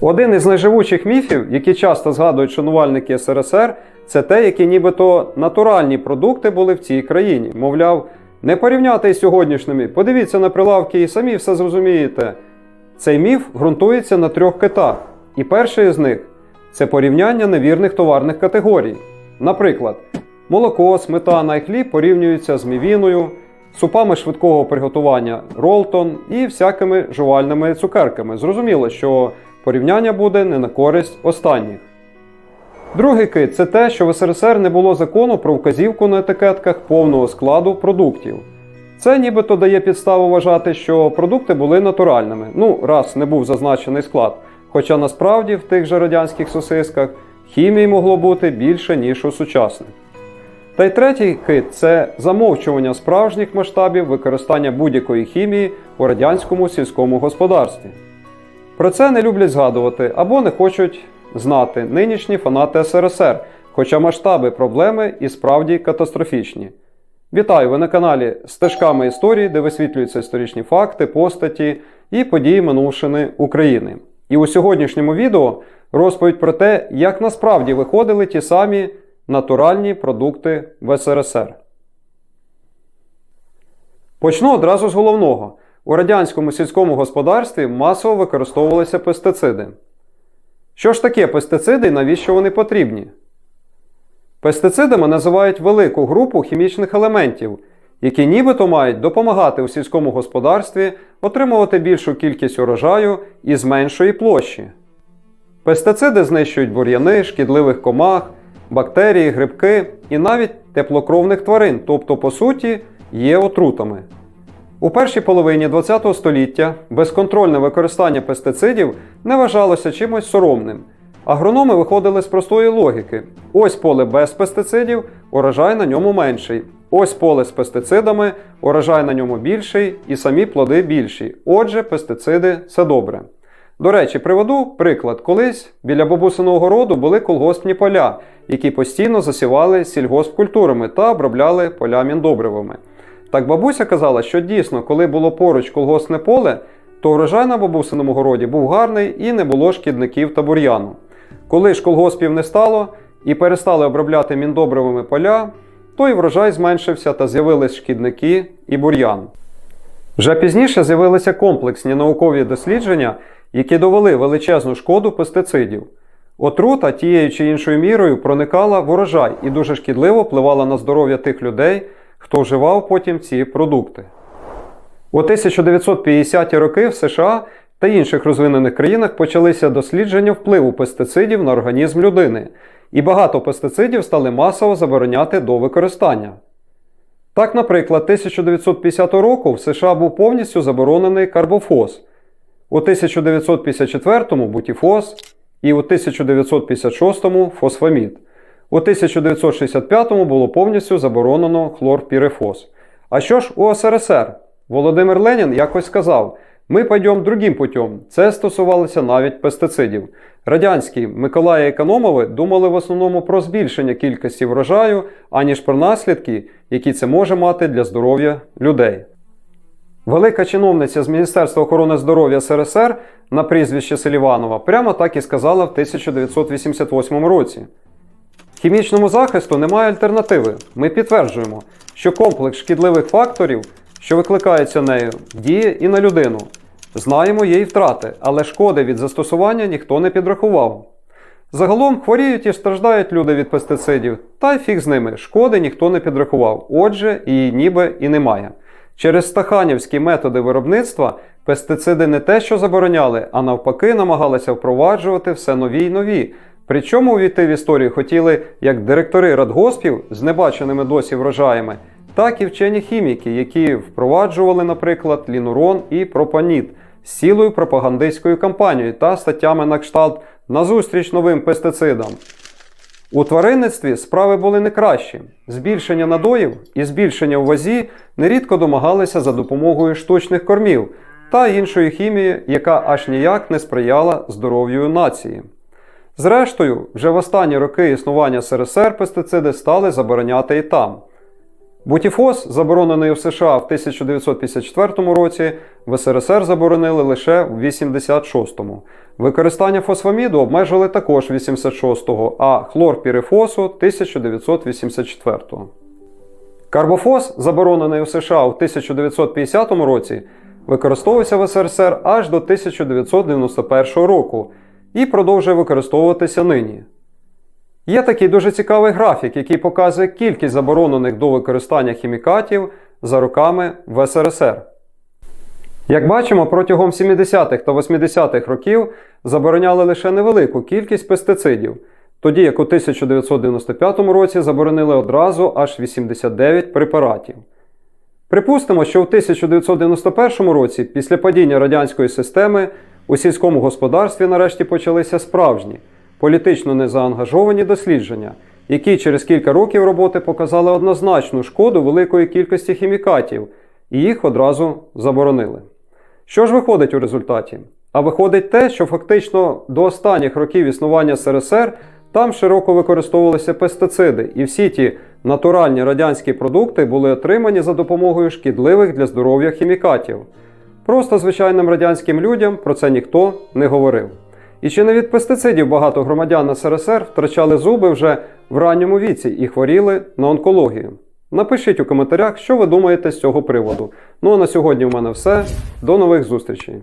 Один із найживучих міфів, які часто згадують шанувальники СРСР, це те, які нібито натуральні продукти були в цій країні. Мовляв, не порівняти із сьогоднішніми, подивіться на прилавки і самі все зрозумієте. Цей міф ґрунтується на трьох китах. І перший з них це порівняння невірних товарних категорій. Наприклад, молоко, сметана і хліб порівнюються з мівіною, супами швидкого приготування Ролтон і всякими жувальними цукерками. Зрозуміло, що порівняння буде не на користь останніх. Другий кит це те, що в СРСР не було закону про вказівку на етикетках повного складу продуктів. Це нібито дає підставу вважати, що продукти були натуральними, ну, раз не був зазначений склад. Хоча насправді в тих же радянських сосисках хімії могло бути більше, ніж у сучасних. Та й третій кит це замовчування справжніх масштабів використання будь-якої хімії у радянському сільському господарстві. Про це не люблять згадувати або не хочуть знати нинішні фанати СРСР, хоча масштаби проблеми і справді катастрофічні. Вітаю! Ви на каналі Стежками історії, де висвітлюються історичні факти, постаті і події минувшини України. І у сьогоднішньому відео розповідь про те, як насправді виходили ті самі натуральні продукти в СРСР. Почну одразу з головного. У радянському сільському господарстві масово використовувалися пестициди. Що ж таке пестициди і навіщо вони потрібні? Пестицидами називають велику групу хімічних елементів, які нібито мають допомагати у сільському господарстві отримувати більшу кількість урожаю із меншої площі. Пестициди знищують бур'яни, шкідливих комах, бактерії, грибки і навіть теплокровних тварин, тобто, по суті, є отрутами. У першій половині ХХ століття безконтрольне використання пестицидів не вважалося чимось соромним. Агрономи виходили з простої логіки: ось поле без пестицидів, урожай на ньому менший. Ось поле з пестицидами, урожай на ньому більший і самі плоди більші. Отже, пестициди це добре. До речі, приведу приклад. Колись біля бабусиного городу були колгоспні поля, які постійно засівали сільгоспкультурами та обробляли поля міндобривами. Так бабуся казала, що дійсно, коли було поруч колгоспне поле, то врожай на бабусиному городі був гарний і не було шкідників та бур'яну. Коли ж колгоспів не стало і перестали обробляти міндобривими поля, то і врожай зменшився та з'явились шкідники і бур'ян. Вже пізніше з'явилися комплексні наукові дослідження, які довели величезну шкоду пестицидів. Отрута тією чи іншою мірою проникала в урожай і дуже шкідливо впливала на здоров'я тих людей, хто вживав потім ці продукти. У 1950-ті роки в США та інших розвинених країнах почалися дослідження впливу пестицидів на організм людини, і багато пестицидів стали масово забороняти до використання. Так, наприклад, 1950 року в США був повністю заборонений карбофос, у 1954-му бутіфос і у 1956-му фосфамід. У 1965-му було повністю заборонено хлорпірифос. А що ж у СРСР? Володимир Ленін якось сказав: ми пойдемо другим путем. Це стосувалося навіть пестицидів. Радянські Миколаї Економови думали в основному про збільшення кількості врожаю, аніж про наслідки, які це може мати для здоров'я людей. Велика чиновниця з Міністерства охорони здоров'я СРСР на прізвище Селіванова прямо так і сказала в 1988 році. Хімічному захисту немає альтернативи. Ми підтверджуємо, що комплекс шкідливих факторів, що викликається нею, діє і на людину. Знаємо її втрати, але шкоди від застосування ніхто не підрахував. Загалом хворіють і страждають люди від пестицидів, та й фіг з ними, шкоди ніхто не підрахував, отже, її ніби і немає. Через стаханівські методи виробництва пестициди не те, що забороняли, а навпаки, намагалися впроваджувати все нові й нові. Причому увійти в історію хотіли як директори радгоспів з небаченими досі врожаями, так і вчені хіміки, які впроваджували, наприклад, лінурон і пропаніт з цілою пропагандистською кампанією та статтями на кшталт назустріч новим пестицидам. У тваринництві справи були не кращі. Збільшення надоїв і збільшення у вазі нерідко домагалися за допомогою штучних кормів та іншої хімії, яка аж ніяк не сприяла здоров'ю нації. Зрештою, вже в останні роки існування СРСР пестициди стали забороняти і там. Бутіфос, заборонений у США в 1954 році, в СРСР заборонили лише в 86-му. Використання фосфаміду обмежили також 86-го, а хлорпірифосу 1984-го. Карбофос, заборонений у США у 1950 році, використовувався в СРСР аж до 1991 року і продовжує використовуватися нині. Є такий дуже цікавий графік, який показує кількість заборонених до використання хімікатів за роками в СРСР. Як бачимо, протягом 70-х та 80-х років забороняли лише невелику кількість пестицидів, тоді як у 1995 році заборонили одразу аж 89 препаратів. Припустимо, що в 1991 році, після падіння радянської системи, у сільському господарстві нарешті почалися справжні, політично незаангажовані дослідження, які через кілька років роботи показали однозначну шкоду великої кількості хімікатів, і їх одразу заборонили. Що ж виходить у результаті? А виходить те, що фактично до останніх років існування СРСР там широко використовувалися пестициди, і всі ті натуральні радянські продукти були отримані за допомогою шкідливих для здоров'я хімікатів. Просто звичайним радянським людям про це ніхто не говорив. І чи не від пестицидів багато громадян СРСР втрачали зуби вже в ранньому віці і хворіли на онкологію? Напишіть у коментарях, що ви думаєте з цього приводу. Ну а на сьогодні в мене все. До нових зустрічей!